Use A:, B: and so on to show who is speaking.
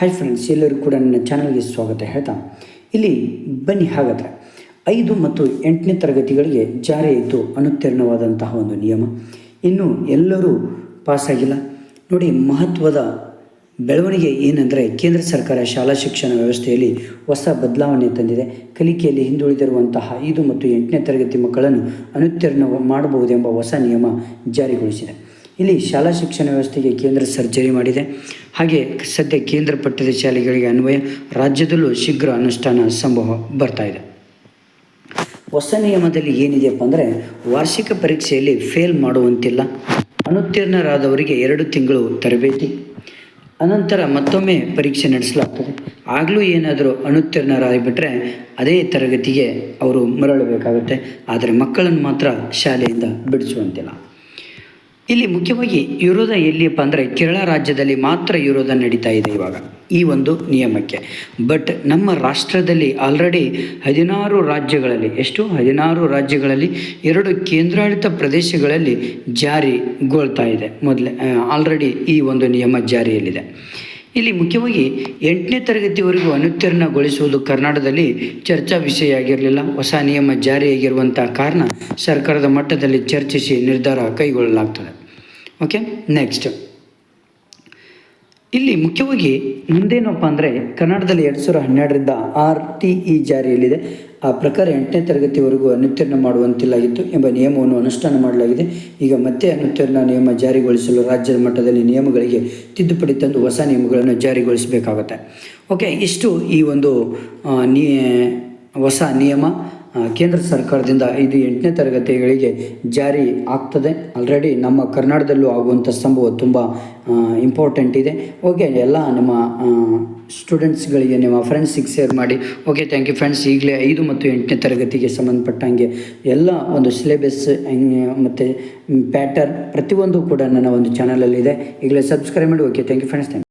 A: Hi friends ಎಲ್ಲರೂ ಕೂಡ ನನ್ನ ಚಾನಲ್ಗೆ ಸ್ವಾಗತ ಹೇಳ್ತಾ. ಇಲ್ಲಿ ಬನ್ನಿ ಹಾಗಾದರೆ. ಐದು ಮತ್ತು ಎಂಟನೇ ತರಗತಿಗಳಿಗೆ ಜಾರಿಯಾಯಿತು ಅನುತ್ತೀರ್ಣವಾದಂತಹ ಒಂದು ನಿಯಮ. ಇನ್ನು ಎಲ್ಲರೂ ಪಾಸಾಗಿಲ್ಲ ನೋಡಿ, ಮಹತ್ವದ ಬೆಳವಣಿಗೆ ಏನಂದರೆ ಕೇಂದ್ರ ಸರ್ಕಾರ ಶಾಲಾ ಶಿಕ್ಷಣ ವ್ಯವಸ್ಥೆಯಲ್ಲಿ ಹೊಸ ಬದಲಾವಣೆ ತಂದಿದೆ. ಕಲಿಕೆಯಲ್ಲಿ ಹಿಂದುಳಿದಿರುವಂತಹ ಐದು ಮತ್ತು ಎಂಟನೇ ತರಗತಿ ಮಕ್ಕಳನ್ನು ಅನುತ್ತೀರ್ಣ ಮಾಡಬಹುದೆಂಬ ಹೊಸ ನಿಯಮ ಜಾರಿಗೊಳಿಸಿದೆ. ಇಲ್ಲಿ ಶಾಲಾ ಶಿಕ್ಷಣ ವ್ಯವಸ್ಥೆಗೆ ಕೇಂದ್ರ ಸರ್ಜರಿ ಮಾಡಿದೆ. ಹಾಗೆ ಸದ್ಯ ಕೇಂದ್ರ ಪಠ್ಯದ ಶಾಲೆಗಳಿಗೆ ಅನ್ವಯ, ರಾಜ್ಯದಲ್ಲೂ ಶೀಘ್ರ ಅನುಷ್ಠಾನ ಸಂಭವ ಬರ್ತಾ ಇದೆ. ಹೊಸ ನಿಯಮದಲ್ಲಿ ಏನಿದೆಯಪ್ಪ ಅಂದರೆ, ವಾರ್ಷಿಕ ಪರೀಕ್ಷೆಯಲ್ಲಿ ಫೇಲ್ ಮಾಡುವಂತಿಲ್ಲ. ಅನುತ್ತೀರ್ಣರಾದವರಿಗೆ ಎರಡು ತಿಂಗಳು ತರಬೇತಿ. ಅನಂತರ ಮತ್ತೊಮ್ಮೆ ಪರೀಕ್ಷೆ ನಡೆಸಲಾಗ್ತದೆ. ಆಗಲೂ ಏನಾದರೂ ಅನುತ್ತೀರ್ಣರಾಗಿಬಿಟ್ರೆ ಅದೇ ತರಗತಿಗೆ ಅವರು ಮರಳಬೇಕಾಗುತ್ತೆ. ಆದರೆ ಮಕ್ಕಳನ್ನು ಮಾತ್ರ ಶಾಲೆಯಿಂದ ಬಿಡಿಸುವಂತಿಲ್ಲ. ಇಲ್ಲಿ ಮುಖ್ಯವಾಗಿ ಯುರೋಧ ಎಲ್ಲಿಯಪ್ಪ ಅಂದರೆ ಕೇರಳ ರಾಜ್ಯದಲ್ಲಿ ಮಾತ್ರ ಯುರೋಧ ನಡೀತಾ ಇದೆ ಇವಾಗ ಈ ಒಂದು ನಿಯಮಕ್ಕೆ. ಬಟ್ ನಮ್ಮ ರಾಷ್ಟ್ರದಲ್ಲಿ ಆಲ್ರೆಡಿ ಹದಿನಾರು ರಾಜ್ಯಗಳಲ್ಲಿ, ಎಷ್ಟು? ಹದಿನಾರು ರಾಜ್ಯಗಳಲ್ಲಿ ಎರಡು ಕೇಂದ್ರಾಡಳಿತ ಪ್ರದೇಶಗಳಲ್ಲಿ ಜಾರಿಗೊಳ್ತಾ ಇದೆ. ಮೊದಲೇ ಆಲ್ರೆಡಿ ಈ ಒಂದು ನಿಯಮ ಜಾರಿಯಲ್ಲಿದೆ. ಇಲ್ಲಿ ಮುಖ್ಯವಾಗಿ ಎಂಟನೇ ತರಗತಿವರೆಗೂ ಅನುತ್ತೀರ್ಣಗೊಳಿಸುವುದು ಕರ್ನಾಟಕದಲ್ಲಿ ಚರ್ಚಾ ವಿಷಯ ಆಗಿರಲಿಲ್ಲ. ಹೊಸ ನಿಯಮ ಜಾರಿಯಾಗಿರುವಂಥ ಕಾರಣ ಸರ್ಕಾರದ ಮಟ್ಟದಲ್ಲಿ ಚರ್ಚಿಸಿ ನಿರ್ಧಾರ ಕೈಗೊಳ್ಳಲಾಗ್ತದೆ. ಓಕೆ ನೆಕ್ಸ್ಟ್ ಇಲ್ಲಿ ಮುಖ್ಯವಾಗಿ ಮುಂದೇನಪ್ಪ ಅಂದರೆ ಕನ್ನಡದಲ್ಲಿ ಎರಡು ಸಾವಿರ ಹನ್ನೆರಡರಿಂದ ಆರ್ ಟಿ ಇ ಜಾರಿಯಲ್ಲಿದೆ. ಆ ಪ್ರಕಾರ ಎಂಟನೇ ತರಗತಿವರೆಗೂ ಅನುತ್ತೀರ್ಣ ಮಾಡುವಂತಿಲ್ಲಾಗಿತ್ತು ಎಂಬ ನಿಯಮವನ್ನು ಅನುಷ್ಠಾನ ಮಾಡಲಾಗಿದೆ. ಈಗ ಮತ್ತೆ ಅನುತ್ತೀರ್ಣ ನಿಯಮ ಜಾರಿಗೊಳಿಸಲು ರಾಜ್ಯದ ಮಟ್ಟದಲ್ಲಿ ನಿಯಮಗಳಿಗೆ ತಿದ್ದುಪಡಿ ತಂದು ಹೊಸ ನಿಯಮಗಳನ್ನು ಜಾರಿಗೊಳಿಸಬೇಕಾಗುತ್ತೆ. ಓಕೆ ಇಷ್ಟು ಈ ಒಂದು ನೀ, ಹೊಸ ನಿಯಮ. ಕೇಂದ್ರ ಸರ್ಕಾರದಿಂದ ಇದು ಎಂಟನೇ ತರಗತಿಗಳಿಗೆ ಜಾರಿ ಆಗ್ತದೆ. ಆಲ್ರೆಡಿ ನಮ್ಮ ಕರ್ನಾಟಕದಲ್ಲೂ ಆಗುವಂಥ ಸಂಭವ ತುಂಬ ಇಂಪಾರ್ಟೆಂಟ್ ಇದೆ. ಓಕೆ ಎಲ್ಲ ನಮ್ಮ ಸ್ಟೂಡೆಂಟ್ಸ್ಗಳಿಗೆ ನಿಮ್ಮ ಫ್ರೆಂಡ್ಸಿಗೆ ಶೇರ್ ಮಾಡಿ. ಓಕೆ ಥ್ಯಾಂಕ್ ಯು ಫ್ರೆಂಡ್ಸ್ ಈಗಲೇ ಐದು ಮತ್ತು ಎಂಟನೇ ತರಗತಿಗೆ ಸಂಬಂಧಪಟ್ಟಂಗೆ ಎಲ್ಲ ಒಂದು ಸಿಲೆಬಸ್ ಮತ್ತು ಪ್ಯಾಟರ್ನ್ ಪ್ರತಿಯೊಂದು ಕೂಡ ನನ್ನ ಒಂದು ಚಾನಲಲ್ಲಿದೆ ಈಗಲೇ ಸಬ್ಸ್ಕ್ರೈಬ್ ಮಾಡಿ. Okay thank you friends thank